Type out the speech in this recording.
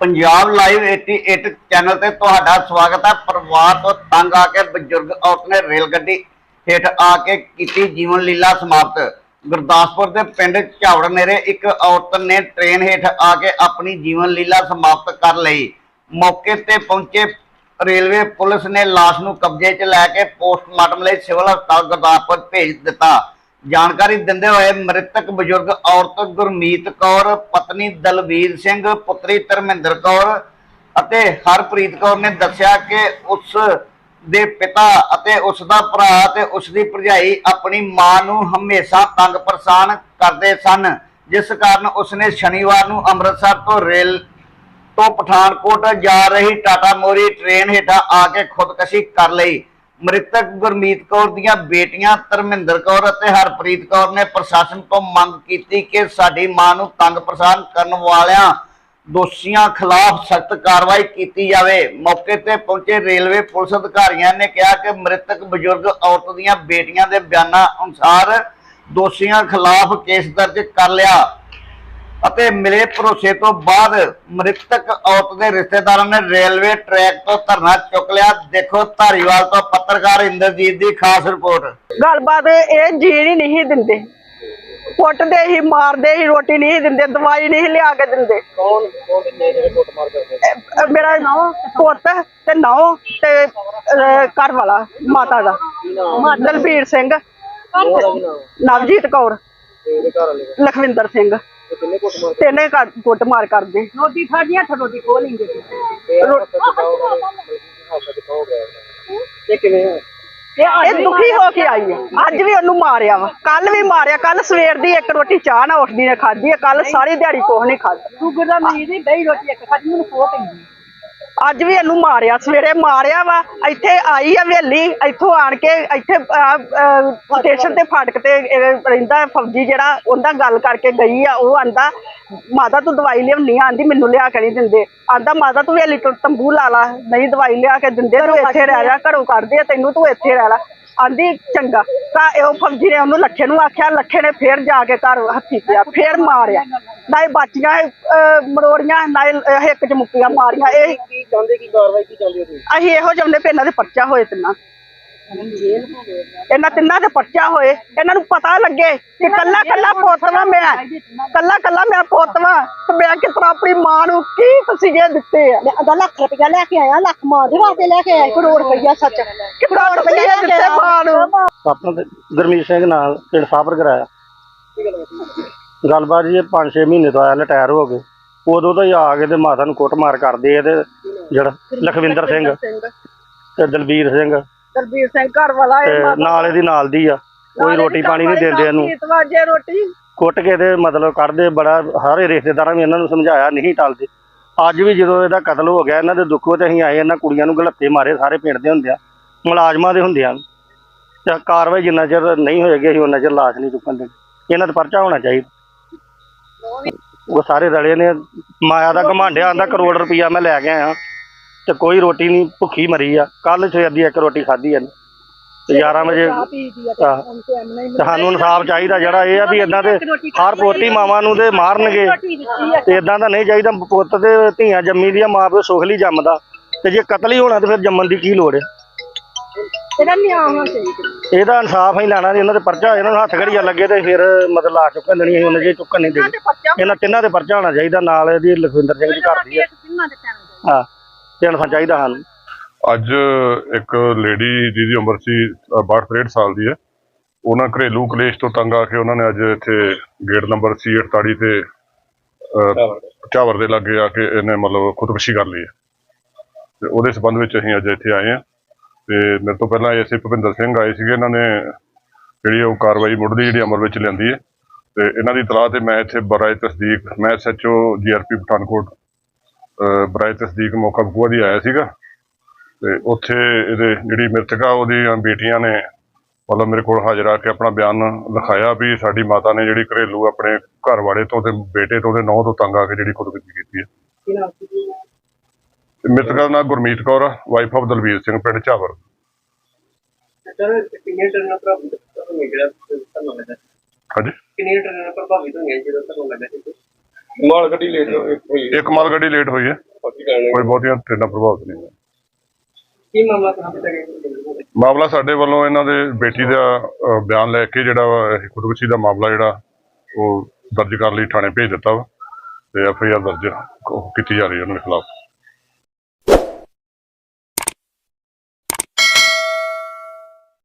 Punjab live 88 channel ਤੇ ਤੁਹਾਡਾ ਸਵਾਗਤ ਹੈ। ਪਰਿਵਾਰ ਤੋਂ ਤੰਗ ਆ ਕੇ ਬਜ਼ੁਰਗ ਔਰਤ ਨੇ ਰੇਲ ਗੱਡੀ ਹੇਠ ਆ ਕੇ ਕੀਤੀ ਜੀਵਨ ਲੀਲਾ ਸਮਾਪਤ। ਗੁਰਦਾਸਪੁਰ ਦੇ ਪਿੰਡ ਝਾਵੜ ਨੇੜੇ ਇੱਕ ਔਰਤ ਨੇ ਟ੍ਰੇਨ ਹੇਠ ਆ ਕੇ ਆਪਣੀ ਜੀਵਨ ਲੀਲਾ ਸਮਾਪਤ ਕਰ ਲਈ। ਮੌਕੇ ਤੇ ਪਹੁੰਚੇ ਰੇਲਵੇ ਪੁਲਿਸ ਨੇ ਲਾਸ਼ ਨੂੰ ਕਬਜ਼ੇ 'ਚ ਲੈ ਕੇ ਪੋਸਟਮਾਰਟਮ ਲਈ ਸਿਵਲ ਹਸਪਤਾਲ ਗੁਰਦਾਸਪੁਰ ਭੇਜ ਦਿੱਤਾ। ਜਾਣਕਾਰੀ ਦਿੰਦੇ ਹੋਏ ਮ੍ਰਿਤਕ ਬਜ਼ੁਰਗ ਔਰਤ ਗੁਰਮੀਤ ਕੌਰ, ਪਤਨੀ ਦਲਵੀਰ ਸਿੰਘ, ਪੁੱਤਰੀ ਧਰਮਿੰਦਰ ਕੌਰ ਅਤੇ ਹਰਪ੍ਰੀਤ ਕੌਰ ਨੇ ਦੱਸਿਆ ਕਿ ਉਸ ਦੇ ਪਿਤਾ ਅਤੇ ਉਸ ਦਾ ਭਰਾ ਤੇ ਉਸ ਦੀ ਭਰਜਾਈ ਆਪਣੀ ਮਾਂ ਨੂੰ ਹਮੇਸ਼ਾ ਤੰਗ ਪਰੇਸ਼ਾਨ ਕਰਦੇ ਸਨ, ਜਿਸ ਕਾਰਨ ਉਸਨੇ ਸ਼ਨੀਵਾਰ ਨੂੰ ਅੰਮ੍ਰਿਤਸਰ ਤੋਂ ਰੇਲ ਤੋਂ ਪਠਾਨਕੋਟ ਜਾ ਰਹੀ ਟਾਟਾ ਮੋਰੀ ਟ੍ਰੇਨ ਹੇਠਾਂ ਆ ਕੇ ਖੁਦਕਸ਼ੀ ਕਰ ਲਈ। ਮ੍ਰਿਤਕ ਗੁਰਮੀਤ ਕੌਰ ਦੀਆਂ ਬੇਟੀਆਂ ਧਰਮਿੰਦਰ ਕੌਰ ਅਤੇ ਹਰਪ੍ਰੀਤ ਕੌਰ ਨੇ ਪ੍ਰਸ਼ਾਸਨ ਤੋਂ ਮੰਗ ਕੀਤੀ ਕਿ ਸਾਡੀ ਮਾਂ ਨੂੰ ਤੰਗ ਪ੍ਰਸਾਰ ਕਰਨ ਵਾਲਿਆਂ ਦੋਸ਼ੀਆਂ ਖਿਲਾਫ ਸਖਤ ਕਾਰਵਾਈ ਕੀਤੀ ਜਾਵੇ। ਮੌਕੇ ਤੇ ਪਹੁੰਚੇ ਰੇਲਵੇ ਪੁਲਿਸ ਅਧਿਕਾਰੀਆਂ ਨੇ ਕਿਹਾ ਕਿ ਮ੍ਰਿਤਕ ਬਜ਼ੁਰਗ ਔਰਤ ਦੀਆਂ ਬੇਟੀਆਂ ਦੇ ਬਿਆਨਾਂ ਅਨੁਸਾਰ ਦੋਸ਼ੀਆਂ ਖਿਲਾਫ ਕੇਸ ਦਰਜ ਕਰ ਲਿਆ। ਅਤੇ ਮਿਲੇ ਭਰੋਸੇ ਤੋਂ ਬਾਅਦ ਮ੍ਰਿਤਕ ਔਰਤ ਦੇ ਰਿਸ਼ਤੇਦਾਰਾਂ ਨੇ ਰੇਲਵੇ ਟਰੈਕ ਤੋਂ ਧਰਨਾ ਚੁੱਕ ਲਿਆ। ਦੇਖੋ ਧਾਰੀਵਾਲ ਤੋਂ ਪੱਤਰਕਾਰ ਇੰਦਰਜੀਤ ਦੀ ਖਾਸ ਰਿਪੋਰਟ। ਗੱਲਬਾਤ ਇਹ ਜੀਣ ਹੀ ਨਹੀਂ ਦਿੰਦੇ। ਕੁੱਟਦੇ ਹੀ ਮਾਰਦੇ ਹੀ ਰੋਟੀ ਨਹੀਂ ਦਿੰਦੇ ਦਵਾਈ ਨਹੀਂ ਲਿਆ ਕੇ ਦਿੰਦੇ। ਕੌਣ ਕੌਣ ਨੇ ਜਿਹੜੇ ਕੁੱਟ ਮਾਰ ਕਰਦੇ? ਮੇਰਾ ਪੁੱਤ ਤੇ ਨੌ ਤੇ ਘਰ ਵਾਲਾ ਮਾਤਾ ਦਾ। ਦਲਬੀਰ ਸਿੰਘ। ਨਾਮ ਨਵਜੀਤ ਕੌਰ। ਲਖਵਿੰਦਰ ਸਿੰਘ। ਕਿੰਨੇ ਕੁੱਟ ਮਾਰ ਤਿੰਨੇ ਘਰ ਕੁੱਟ ਮਾਰ ਕਰਦੇ। ਰੋਟੀ ਖਾਦੀਆਂ ਰੋਟੀ ਖੋ ਲੈਂਦੇ। ਹੱਥ ਹੱਥ ਗਿਆ ਇਹ ਕਿਵੇਂ ਹੋਇਆ ਇਹ ਦੁਖੀ ਹੋ ਕੇ ਆਈ ਹੈ ਅੱਜ ਵੀ ਉਹਨੂੰ ਮਾਰਿਆ ਵਾ। ਕੱਲ ਵੀ ਮਾਰਿਆ। ਕੱਲ ਸਵੇਰ ਦੀ ਇੱਕ ਰੋਟੀ ਚਾਹ ਨਾ ਉੱਠਦੀ ਨੇ ਖਾਧੀ ਹੈ ਕੱਲ ਸਾਰੀ ਦਿਹਾੜੀ ਕੁਛ ਨਹੀਂ ਖਾਧਾ। ਸ਼ੂਗਰ ਦਾ ਮਰੀਜ਼ ਹੀ ਦਹੀਂ ਰੋਟੀ ਇੱਕ ਖਾਧੀ ਮੈਨੂੰ ਖੋ ਪੈਂਦੀ। ਅੱਜ ਵੀ ਇਹਨੂੰ ਮਾਰਿਆ ਸਵੇਰੇ ਮਾਰਿਆ ਵਾ ਇੱਥੇ ਆਈ ਆ ਵੇਲੀ ਇੱਥੋਂ ਆਣ ਕੇ ਇੱਥੇ ਸਟੇਸ਼ਨ ਤੇ ਫਾਟਕ ਤੇ ਰਹਿੰਦਾ ਫੌਜੀ ਜਿਹੜਾ ਉਹਦਾ ਗੱਲ ਕਰਕੇ ਗਈ ਆ ਉਹ ਆਂਦਾ ਮਾਤਾ ਤੂੰ ਦਵਾਈ ਲਿਆਉਣੀ ਆਂਦੀ ਮੈਨੂੰ ਲਿਆ ਕੇ ਨਹੀਂ ਦਿੰਦੇ। ਆਂਦਾ ਮਾਤਾ ਤੂੰ ਵੇਲੀ ਤੋਂ ਤੰਬੂ ਲਾ ਲਾ ਨਹੀਂ ਦਵਾਈ ਲਿਆ ਕੇ ਦਿੰਦੇ ਤੂੰ ਇੱਥੇ ਰਹਿ ਜਾ ਘਰੋਂ ਕੱਢਦੇ ਆ ਤੈਨੂੰ ਤੂੰ ਇੱਥੇ ਰਹਿ ਲੈ। ਆਂਦੀ ਚੰਗਾ। ਤਾਂ ਇਹ ਫੌਜੀ ਨੇ ਉਹਨੂੰ ਲੱਖੇ ਨੂੰ ਆਖਿਆ ਲੱਖੇ ਨੇ ਫੇਰ ਜਾ ਕੇ ਘਰ ਹੱਥੀ ਪਿਆ ਫੇਰ ਮਾਰਿਆ। ਨਾ ਇਹ ਬਾਚੀਆਂ ਮਰੋੜੀਆਂ ਨਾ ਇੱਕ ਚ ਮੁੱਕੀਆਂ ਮਾਰੀਆਂ ਇਹ ਚਾਹੁੰਦੇ ਕੀ ਕਾਰਵਾਈ ਕੀ ਚਾਹੁੰਦੇ ਹੋ ਤੁਸੀਂ? ਅਸੀਂ ਇਹੋ ਚਾਹੁੰਦੇ ਵੀ ਇਹਨਾਂ ਦੇ ਪਰਚਾ ਹੋਏ ਤਿੰਨਾਂ ਇਹਨਾਂ ਤਿੰਨਾਂ ਦੇ ਪਰਚਾ ਹੋਏ। ਇਹਨਾਂ ਨੂੰ ਪਤਾ ਲੱਗੇ ਕਿ ਕੱਲਾ ਕੱਲਾ ਪੁੱਤਵਾ ਮੈਂ ਕੱਲਾ ਕੱਲਾ ਮੈਂ ਪੁੱਤਵਾ। ਤੇ ਮੈਂ ਕਿਸ ਤਰ੍ਹਾਂ ਆਪਣੀ ਮਾਂ ਨੂੰ ਕੀ ਤਸੀਹੇ ਦਿੱਤੇ ਆ? ਅਦਾ ਲੱਖ ਰੁਪਇਆ ਲੈ ਕੇ ਆਇਆ ਲੱਖ ਮਾਂ ਦੇ ਵਾਸਤੇ ਲੈ ਕੇ ਆਇਆ ਕਰੋੜ ਰੁਪਇਆ ਸੱਚ। ਕਿੰਨਾ ਤਸੀਹੇ ਦਿੱਤੇ ਮਾਂ ਨੂੰ? ਆਪਣਾ ਗੁਰਮੀਤ ਸਿੰਘ ਨਾਲ ਪਿੰਡ ਸਾਬਰ ਕਰਾਇਆ। ਗੱਲਬਾਤ ਜੀ 5-6 ਮਹੀਨੇ ਤੋਂ ਆਇਆ ਰਿਟਾਇਰ ਹੋ ਗਏ। ਉਦੋਂ ਤੋਂ ਹੀ ਆ ਕੇ ਤੇ ਮਾਤਾ ਨੂੰ ਕੁੱਟਮਾਰ ਕਰਦੇ ਆ ਤੇ ਜਿਹੜਾ ਲਖਵਿੰਦਰ ਸਿੰਘ। ਤੇ ਦਲਬੀਰ ਸਿੰਘ। ਦਲਬੀਰ ਸਿੰਘ ਘਰ ਵਾਲਾ ਤੇ ਨਾਲ ਇਹਦੀ ਨਾਲ ਦੀ ਆ। ਕੋਈ ਰੋਟੀ ਪਾਣੀ ਨਹੀਂ ਦਿੰਦੇ ਇਹਨੂੰ। ਰੋਟੀ? ਕੁੱਟ ਕੇ ਤੇ ਮਤਲਬ ਕੱਢਦੇ ਬੜਾ ਸਾਰੇ ਰਿਸ਼ਤੇਦਾਰਾਂ ਵੀ ਇਹਨਾਂ ਨੂੰ ਸਮਝਾਇਆ ਨਹੀਂ ਟਲਦੇ। ਅੱਜ ਵੀ ਜਦੋਂ ਇਹਦਾ ਕਤਲ ਹੋ ਗਿਆ ਇਹਨਾਂ ਦੇ ਦੁੱਖੋਂ ਤੇ ਅਸੀਂ ਆਏ ਇਹਨਾਂ ਕੁੜੀਆਂ ਨੂੰ ਗਲੱਤੇ ਮਾਰੇ ਸਾਰੇ ਪਿੰਡ ਦੇ ਹੁੰਦੇ ਆ। ਮੁਲਾਜ਼ਮਾਂ ਦੇ ਹੁੰਦੇ ਆ। ਤੇ ਕਾਰਵਾਈ ਜਿੰਨਾ ਚਿਰ ਨਹੀਂ ਹੋਏਗੀ ਅਸੀਂ ਉਹਨਾਂ ਚਿਰ ਲਾਸ਼ ਨਹੀਂ ਚੁੱਕਣ ਦੇਣੀ। ਇਹਨਾਂ ਦਾ ਪਰਚਾ ਹੋਣਾ ਚਾਹੀਦਾ। ਉਹ ਸਾਰੇ ਰਲੇ ਨੇ। ਮਾਇਆ ਦਾ ਘਮਾਂਡਿਆ ਆਂਦਾ ਕਰੋੜ ਰੁਪਈਆ ਮੈਂ ਲੈ ਕੇ ਆਇਆ। ਤੇ ਕੋਈ ਰੋਟੀ ਨਹੀਂ ਭੁੱਖੀ ਮਰੀ ਆ। ਕੱਲ ਸਵੇਰ ਦੀ ਇੱਕ ਰੋਟੀ ਖਾਧੀ ਆ ਤੇ 11 ਵਜੇ ਆਹ, ਤੇ ਸਾਨੂੰ ਇਨਸਾਫ ਚਾਹੀਦਾ ਜਿਹੜਾ ਇਹ ਆ ਵੀ ਇਦਾਂ ਦੇ ਹਰ ਪੋਤੀ ਮਾਵਾਂ ਨੂੰ ਤੇ ਮਾਰਨਗੇ। ਤੇ ਇਦਾਂ ਦਾ ਨਹੀਂ ਚਾਹੀਦਾ ਪੁੱਤ ਤੇ ਧੀਆਂ ਜੰਮੀ ਦੀਆਂ ਮਾਂ ਪਿਓ ਸੁਖ ਲਈ ਜੰਮਦਾ। ਤੇ ਜੇ ਕਤਲ ਹੀ ਹੋਣਾ ਤੇ ਫਿਰ ਜੰਮਣ ਦੀ ਕੀ ਲੋੜ ਹੈ ਇਹਦਾ ਨਿਆਂ ਹੋਣਾ ਚਾਹੀਦਾ। ਇਹਦਾ ਇਨਸਾਫ ਹੀ ਲੈਣਾ ਜੀ ਇਹਨਾਂ ਦੇ ਪਰਚਾ ਇਹਨਾਂ ਨੂੰ ਹੱਥ ਘੜੀਆਂ ਲੱਗੇ ਤੇ ਫਿਰ ਮਤਲਬ ਲਾ ਚੁੱਕਣ ਦੇਣੀ ਅਸੀਂ ਉਹਨਾਂ ਜੇ ਚੁੱਕਣ ਨਹੀਂ ਦੇਣੀ। ਇਹਨਾਂ ਤਿੰਨਾਂ ਦੇ ਪਰਚਾ ਹੋਣਾ ਚਾਹੀਦਾ ਨਾਲ ਇਹਦੀ ਲਖਵਿੰਦਰ ਸਿੰਘ ਦੀ ਘਰ ਦੀ ਹੈ ਹਾਂ। ਦੇਣਾ ਚਾਹੀਦਾ ਸਾਨੂੰ? ਅੱਜ ਇੱਕ ਲੇਡੀ ਜਿਹਦੀ ਉਮਰ ਸੀ 62 ਸਾਲ ਦੀ ਹੈ। ਉਹਨਾਂ ਘਰੇਲੂ ਕਲੇਸ਼ ਤੋਂ ਤੰਗ ਆ ਕੇ ਉਹਨਾਂ ਨੇ ਅੱਜ ਇੱਥੇ ਗੇਟ ਨੰਬਰ C48 ਤੇ ਝਾਵਰ ਦੇ। ਲਾਗੇ ਆ ਕੇ ਇਹਨੇ ਮਤਲਬ ਖੁਦਕੁਸ਼ੀ ਕਰ ਲਈ ਹੈ। ਤੇ ਉਹਦੇ ਸਬੰਧ ਵਿੱਚ ਅਸੀਂ ਅੱਜ ਇੱਥੇ ਆਏ ਹਾਂ। ਤੇ ਮੇਰੇ ਤੋਂ ਪਹਿਲਾਂ ਐਸਏ ਭੁਪਿੰਦਰ ਸਿੰਘ ਆਏ ਸੀਗੇ। ਇਹਨਾਂ ਨੇ ਜਿਹੜੀ ਉਹ ਕਾਰਵਾਈ ਮੁੱਢਲੀ ਜਿਹੜੀ ਅਮਲ ਵਿੱਚ ਲਿਆਂਦੀ ਹੈ। ਤੇ ਇਹਨਾਂ ਦੀ ਤਲਾਹ ਤੇ ਮੈਂ ਇੱਥੇ ਬਰਾਏ ਤਸਦੀਕ ਮੈਂ ਐਸਐਚਓ ਜੀਆਰਪੀ ਪਠਾਨਕੋਟ ਬਰਾਏ ਤਸਦੀਕ ਮੌਕਾ ਬਕੂਆ ਦੀ ਆਇਆ ਸੀਗਾ। ਤੇ ਉੱਥੇ ਇਹਦੇ ਜਿਹੜੀ ਮ੍ਰਿਤਕਾ ਉਹਦੀਆਂ ਬੇਟੀਆਂ ਨੇ ਮਤਲਬ ਮੇਰੇ ਕੋਲ ਹਾਜ਼ਰ ਆ ਕੇ ਆਪਣਾ ਬਿਆਨ ਲਿਖਾਇਆ ਵੀ ਸਾਡੀ ਮਾਤਾ ਨੇ ਜਿਹੜੀ ਘਰੇਲੂ ਆਪਣੇ ਘਰ ਵਾਲੇ ਤੋਂ ਤੇ ਬੇਟੇ ਤੋਂ ਤੇ ਨੌ ਤੋਂ ਤੰਗ ਆ ਕੇ ਜਿਹੜੀ ਖੁਦਕੁਸ਼ੀ ਕੀਤੀ ਹੈ। ਨਾਮ ਮ੍ਰਿਤਕਾ ਦਾ ਨਾਂ ਗੁਰਮੀਤ ਕੌਰ ਆ ਵਾਈਫ ਆਫ ਦਲਵੀਰ ਸਿੰਘ ਪਿੰਡ ਝਾਵਰ ਹਾਂਜੀ? ਕਿੰਨੀਆਂ ਟਰਨਾਂ ਪ੍ਰਭਾਵਿਤ ਹੋਈਆਂ ਜਿਹੜਾ ਤੁਹਾਨੂੰ ਲੱਗਾ ਸੀ? ਮਾਲ ਗੱਡੀ ਲੇਟ ਹੋਈ ਇੱਕ ਮਾਲ ਗੱਡੀ ਲੇਟ ਹੋਈ ਹੈ। ਕੋਈ ਬਹੁਤੀਆਂ ਟ੍ਰੇਨਾਂ ਪ੍ਰਭਾਵਿਤ ਨਹੀਂ ਹੋਈਆਂ। ਕੀ ਮਾਮਲਾ ਕਹਾਂ ਤੱਕ ਹੈ ਮਾਮਲਾ ਸਾਡੇ ਵੱਲੋਂ ਇਹਨਾਂ ਦੇ ਬੇਟੀ ਦਾ ਬਿਆਨ ਲੈ ਕੇ ਜਿਹੜਾ ਖੁਦਕੁਸ਼ੀ ਦਾ ਮਾਮਲਾ ਜਿਹੜਾ ਉਹ ਦਰਜ ਕਰਨ ਲਈ ਥਾਣੇ ਭੇਜ ਦਿੱਤਾ ਵਾ। ਤੇ ਐਫ ਆਈ ਆਰ ਦਰਜ ਕੀਤੀ ਜਾ ਰਹੀ ਹੈ ਉਹਨਾਂ ਦੇ ਖਿਲਾਫ।